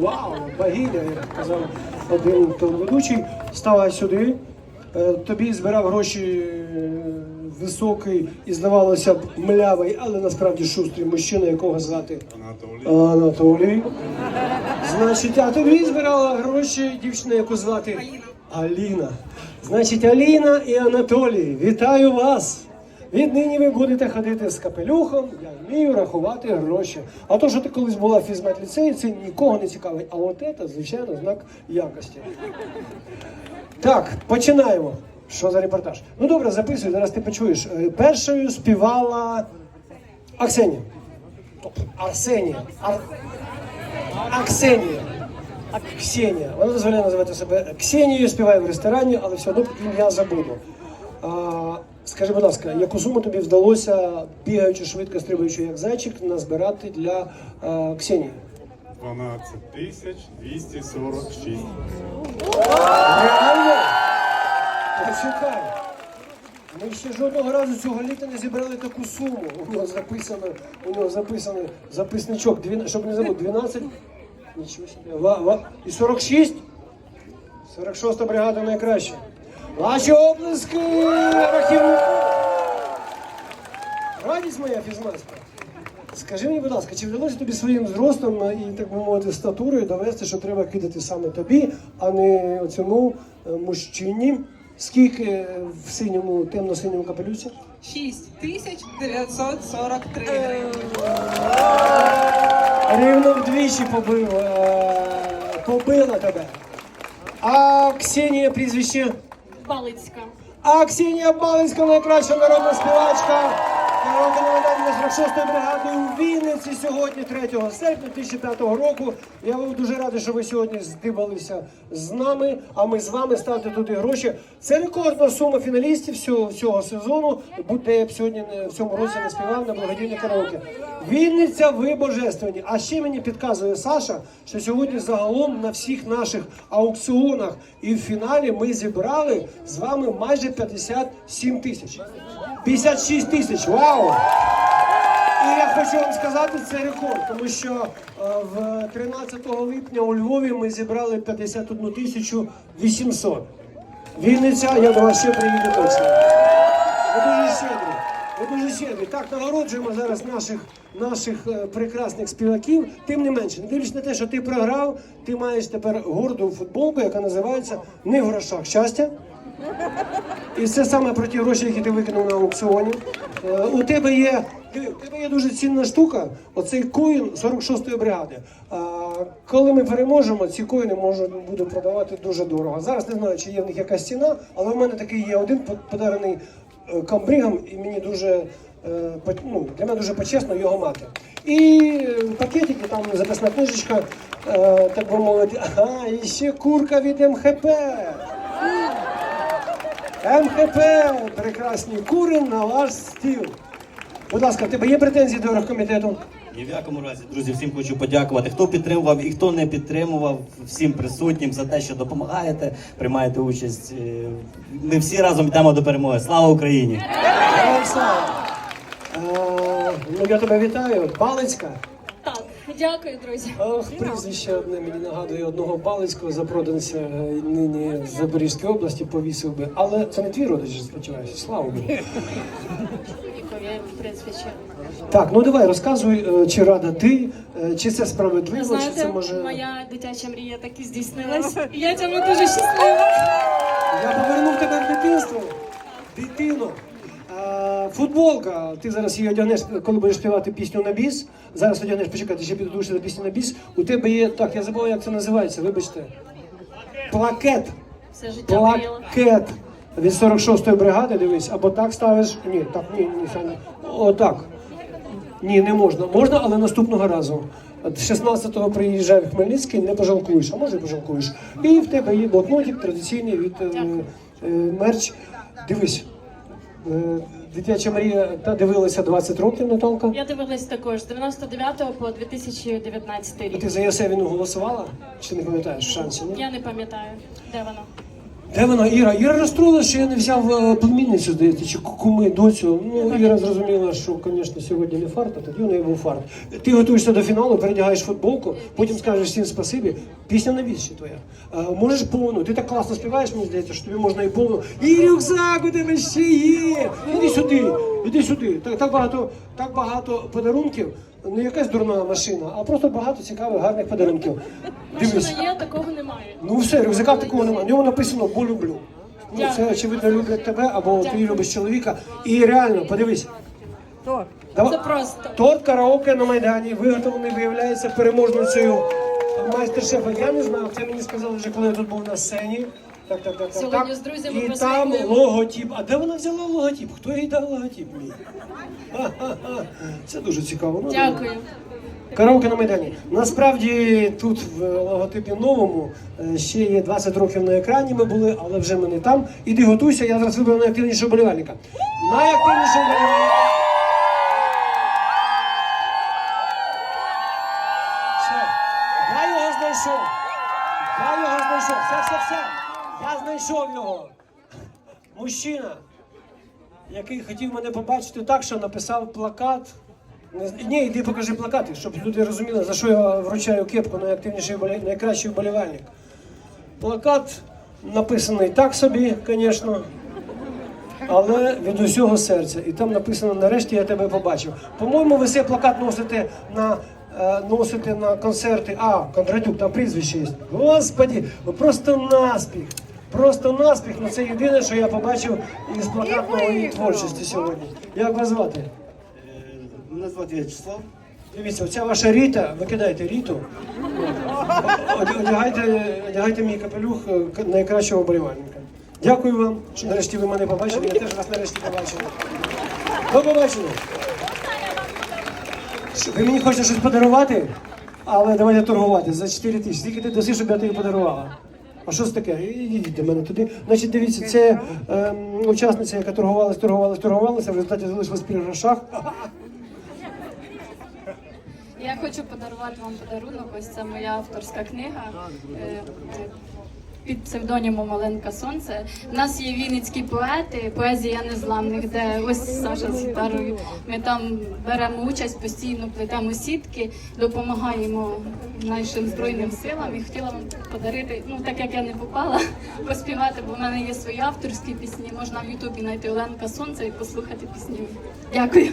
Вау, богиня, як казав один телеведучий, ставай сюди. Е, Тобі збирав гроші е, високий і здавалося б млявий, але насправді шустрий мужчина, якого звати Анатолій. Анатолій. Значить, а тобі збирала гроші дівчина, яку звати Аліна. Значить, Аліна і Анатолій, вітаю вас! Віднині ви будете ходити з капелюхом, я вмію рахувати гроші. А то, що ти колись була в фізмет-ліцеї, це нікого не цікавить. А от це, звичайно, знак якості. Так, починаємо. Що за репортаж? Ну добре, записуй, зараз ти почуєш. Е, Першою співала Аксенія. Арсенія. Ар... Аксенія. Ксенія. Вона дозволяє називати себе Ксенією, співає в ресторані, але все одно ім'я забуду. Скажи, будь ласка, яку суму тобі вдалося, бігаючи швидко, стрибаючи як зайчик, назбирати для а, Ксенії? 12 тисяч 246. Реально? Почекай. Ми ще жодного разу цього літа не зібрали таку суму. У нього записано, у нього записаний записничок, дві- щоб не забути, 12. Нічого собі. Ва, ва, і 46? 46 бригада найкраща. Ваші рахівнику. Радість моя фізмаська. Скажи мені, будь ласка, чи вдалося тобі своїм зростом і, так би мовити, статурою довести, що треба кидати саме тобі, а не цьому мужчині? Скільки в синьому, темно-синьому капелюсі? 6943 гривні. Рівно вдвічі побив, е, побила тебе. А Ксенія прізвище? Балицька. А Ксенія Балицька найкраща народна співачка. Народна на 46-ї бригади у Вінниці сьогодні, 3 серпня 2005 року. Я вам дуже радий, що ви сьогодні здибалися з нами, а ми з вами ставте туди гроші. Це рекордна сума фіналістів всього, всього сезону. Я б сьогодні в цьому році не співав на благодійне караоке. Вінниця, ви божественні. А ще мені підказує Саша, що сьогодні загалом на всіх наших аукціонах і в фіналі ми зібрали з вами майже 57 тисяч. 56 тисяч. Вау! І я хочу вам сказати, це рекорд, тому що е, в 13 липня у Львові ми зібрали 51 тисячу 800. Вінниця, я до вас ще приїду точно. Ви дуже щедрі. Ви дуже щедрі. Так нагороджуємо зараз наших, наших е, прекрасних співаків. Тим не менше, не дивлячись на те, що ти програв, ти маєш тепер горду футболку, яка називається Не в грошах щастя. І це саме про ті гроші, які ти викинув на аукціоні. Е, У тебе є, у тебе є дуже цінна штука, оцей коїн 46-ї бригади. Коли ми переможемо, ці коїни можуть буду продавати дуже дорого. Зараз не знаю, чи є в них якась ціна, але в мене такий є один по- подарений е, камбригом, і мені дуже е, ну, для мене дуже почесно його мати. І в пакетики, там записна книжечка, е, так би мовити, ага, і ще курка від МХП. МХП, прекрасні кури на ваш стіл. Будь ласка, в тебе є претензії до оргкомітету? Ні в якому разі, друзі, всім хочу подякувати. Хто підтримував і хто не підтримував, всім присутнім за те, що допомагаєте, приймаєте участь. Е, Ми всі разом йдемо до перемоги. Слава Україні! Слава! Е, Ну, я тебе вітаю. Балицька. Дякую, друзі. Ох, прізвище одне мені нагадує одного Балицького запроданця е, нині з Запорізької області повісив би. Але це не твій родич, сподіваюся. Слава Богу. Так, ну давай розказуй, е, чи рада ти, е, чи це справедливо, чи це може. моя дитяча мрія так і здійснилась. І я цьому дуже щаслива. Я повернув тебе в дитинство. Дитино. Футболка. Ти зараз її одягнеш, коли будеш співати пісню на біс. Зараз одягнеш, почекай, ти ще підготуєшся до пісні на біс. У тебе є, так, я забув, як це називається, вибачте. Плакет. Все життя. Плакет. Від 46-ї бригади, дивись, або так ставиш. Ні, так, ні, ні, Саня. Отак. Ні, не можна. Можна, але наступного разу. От 16-го приїжджає в Хмельницький, не пожалкуєш, а може і пожалкуєш. І в тебе є блокнотик традиційний від е, е, мерч. Дивись, дитяча Марія та дивилася 20 років Наталка. Я дивилась також з 99 по 2019 А рік. ти за Ясевіну голосувала? Чи не пам'ятаєш в шансі? Ні? Я не пам'ятаю, де вона. Де вона, Іра? Іра розстроїла, що я не взяв е, племінницю, здається, чи ку- куми, доцю. Ну, Іра зрозуміла, що, звісно, сьогодні не фарт, а тоді у неї був фарт. Ти готуєшся до фіналу, передягаєш футболку, потім скажеш всім спасибі. Пісня на вірші твоя. Е, можеш повну. Ти так класно співаєш, мені здається, що тобі можна і повну. І рюкзак у тебе ще є. Іди сюди, іди сюди. Так, так багато, так багато подарунків. Не якась дурна машина, а просто багато цікавих, гарних подарунків. Дивись. Машина є, такого немає. Ну все, рюкзака такого немає. На ньому написано бо люблю. Ну, це очевидно люблять тебе або ти любиш чоловіка. І реально, подивись. Давай. Це просто. Торт караоке на Майдані виготовлений, виявляється переможницею майстер-шефа. Я не знав, це мені сказали вже, коли я тут був на сцені. Так, так, так, так. Сьогодні так. з друзями І там логотип. А де вона взяла логотип? Хто їй дав логотип? мій? Ха-ха-ха. Це дуже цікаво. Ну, Дякую. Караоке на Майдані. Насправді тут в логотипі новому е, ще є 20 років на екрані. Ми були, але вже ми не там. Іди готуйся, я зараз виберу найактивнішого болівальника. Найактивніший болівальник. Все. Я його знайшов. Я його знайшов. Все, все, все. Знайшов його. Мужчина, який хотів мене побачити так, що написав плакат. Ні, йди покажи плакати, щоб люди розуміли, за що я вручаю кепку найактивніший найкращий вболівальник. Плакат написаний так собі, звісно, але від усього серця. І там написано Нарешті я тебе побачив. По-моєму, ви цей плакат носите на. е, Носите на концерти, а Кондратюк, там прізвище є. Господі, ви просто наспіх. Просто наспіх. Ну це єдине, що я побачив із плакатної творчості сьогодні. Як вас звати? Мене звати В'ячеслав. Дивіться, оця ваша Ріта, викидайте Ріту. Одягайте, одягайте мій капелюх е, найкращого вболівальника. Дякую вам, що нарешті ви мене побачили. Я теж вас нарешті побачив. До побачення. Ви мені хочете щось подарувати? Але давайте торгувати за 4 тисячі. Скільки ти даси, щоб я тобі подарувала? А що це таке? Ідіть до мене туди. Значить, дивіться, це е, учасниця, яка торгувалася, торгувалася, торгувалася, в результаті залишилась при грошах. Я хочу подарувати вам подарунок. Ось це моя авторська книга е, під псевдонімом Оленка Сонце. У нас є вінницькі поети, поезія незламних, де ось Саша з гітарою. Ми там беремо участь, постійно плетемо сітки, допомагаємо нашим збройним силам. І хотіла вам подарити, ну так як я не попала, поспівати, бо в мене є свої авторські пісні. Можна в Ютубі знайти Оленка Сонце і послухати пісні. Дякую.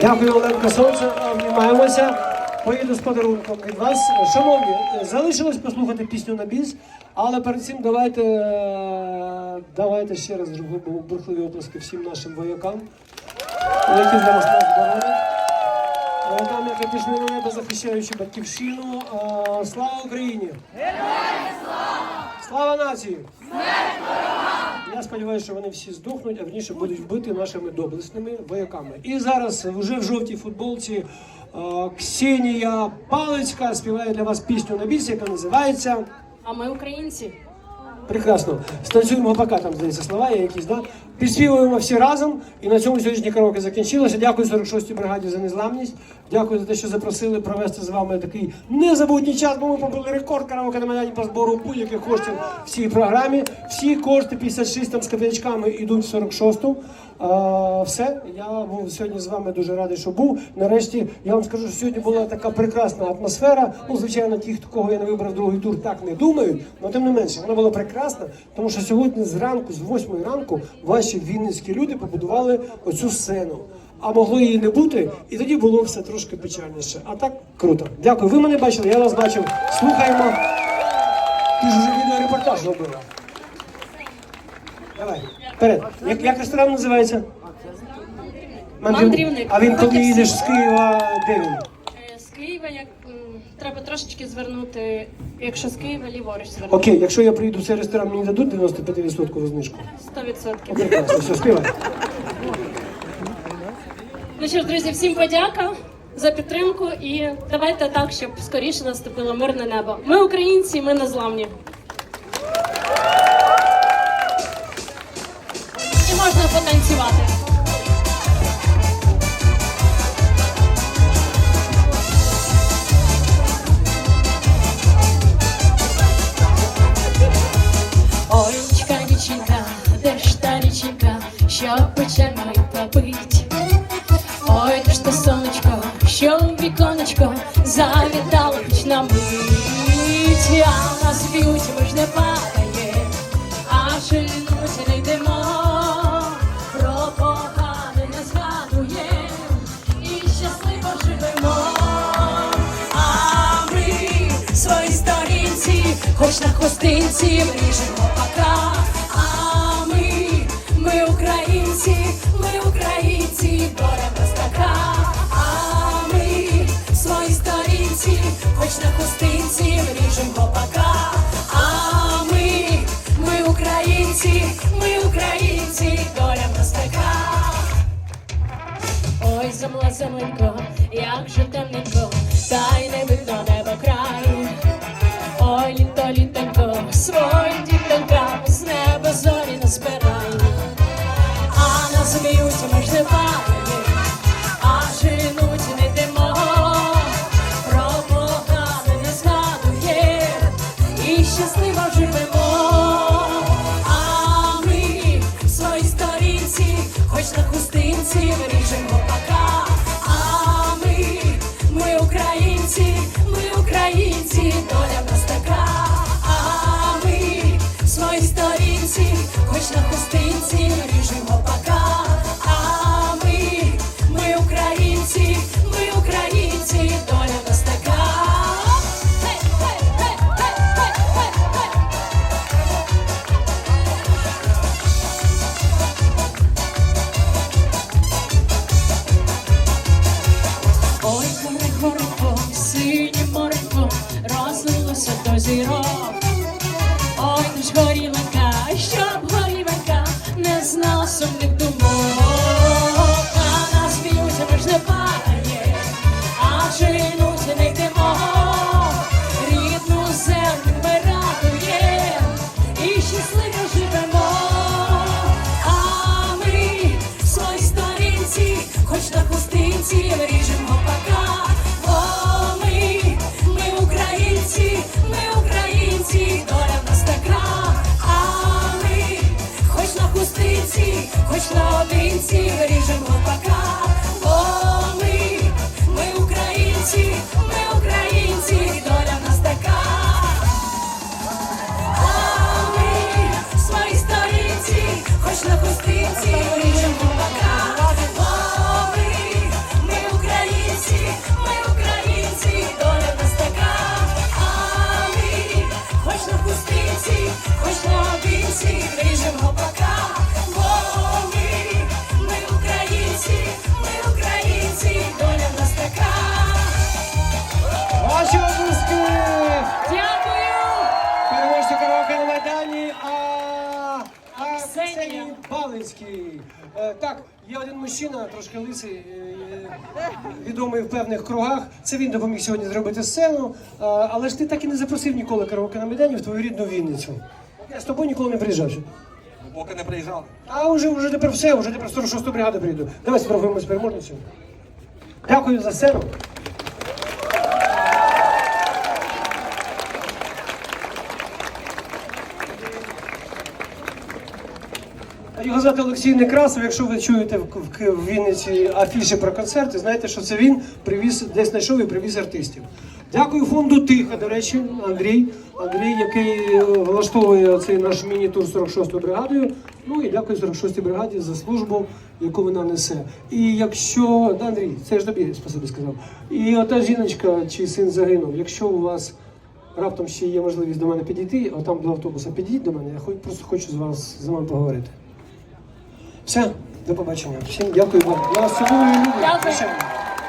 Дякую, Оленка Сонце. Обнімаємося. Поїду з подарунком від вас. Шановні, залишилось послухати пісню на біс, але перед цим давайте, е, давайте ще раз бурхливі оплески всім нашим воякам, які зараз нас боронять. Воякам, які пішли на небо, захищаючи батьківщину. Е, Слава Україні! Слава нації! Я сподіваюся, що вони всі здохнуть, а верніше будуть вбити нашими доблесними вояками. І зараз вже в жовтій футболці е, Ксенія Палицька співає для вас пісню на біс, яка називається А ми українці. Прекрасно. Станцюємо пока там здається, слова я якісь, да? Підспівуємо всі разом. І на цьому сьогоднішнє караоке закінчилося. Дякую 46-й бригаді за незламність. Дякую за те, що запросили провести з вами такий незабутній час, бо ми побили рекорд караоке на Майдані по збору будь-яких коштів в цій програмі. Всі кошти 56 там з копійочками йдуть в 46-ту. А, все, я був сьогодні з вами дуже радий, що був. Нарешті я вам скажу, що сьогодні була така прекрасна атмосфера. Ну, звичайно, ті, кого я не вибрав другий тур, так не думають. Але тим не менше, вона була прекрасна, тому що сьогодні зранку, з 8 ранку, ваші вінницькі люди побудували оцю сцену. А могло її не бути, і тоді було все трошки печальніше. А так круто. Дякую. Ви мене бачили, я вас бачив. Слухаємо. Ти ж вже відеорепортаж робила. Давай, вперед. Як, як ресторан називається? Мандрівник. А він коли їдеш з Києва, де він? Е, З Києва як треба трошечки звернути, якщо з Києва ліворуч звернути. Окей, якщо я прийду в цей ресторан, мені дадуть 95% знижку. 100%. Прекрасно, все, співай. Ну що ж, друзі, всім подяка за підтримку і давайте так, щоб скоріше наступило мирне небо. Ми українці, ми незламні. І можна потанцювати. Що печально топить. Ой, де ж те сонечко, що в віконечко завітало хоч а нас б'ють, ми ж не падає, а шинуть не йдемо, про не згадуєм і щасливо живемо. А ми свої сторінці, хоч на хвостинці мріжемо пока. Українці, доля в нас така. А ми свої сторінці, хоч на хвостинці мріжемо пока. А ми, ми українці, ми українці, доля в нас така. Ой, земля, земленько, як же темненько, та й не видно краю. Ой, літо, літонько, своїм дітонькам з неба зорі назбирай. А нас б'ють, ми ж сторінці, на хустинці виріжемо пока. А ми, ми українці, ми українці, доля в нас така. А ми в своїй сторінці, хоч на хустинці хустинці, вінці виріжемо. ріжемо так, є один мужчина, трошки лисий, е, відомий в певних кругах. Це він допоміг сьогодні зробити сцену. Але ж ти так і не запросив ніколи караоке на Майдані в твою рідну Вінницю. Я з тобою ніколи не приїжджав. Поки не приїжджав. А вже, вже тепер все, вже тепер 46 бригаду прийду. Давай спробуємо з переможницю. Дякую за сцену. Його Олексій Некрасов. Якщо ви чуєте в Вінниці афіші про концерти, знаєте, що це він привіз, десь знайшов і привіз артистів. Дякую фонду Тиха, до речі, Андрій, Андрій, який е, влаштовує цей наш міні-тур 46-ю бригадою. Ну і дякую 46-й бригаді за службу, яку вона несе. І якщо да, Андрій, це ж тобі спасибі сказав. І ота жіночка чи син загинув, якщо у вас раптом ще є можливість до мене підійти, а там до автобуса підійдіть до мене, я хоч просто хочу з вас з вами поговорити. Все, до побачення. Всім дякую вам. Я і люблю. Дякую.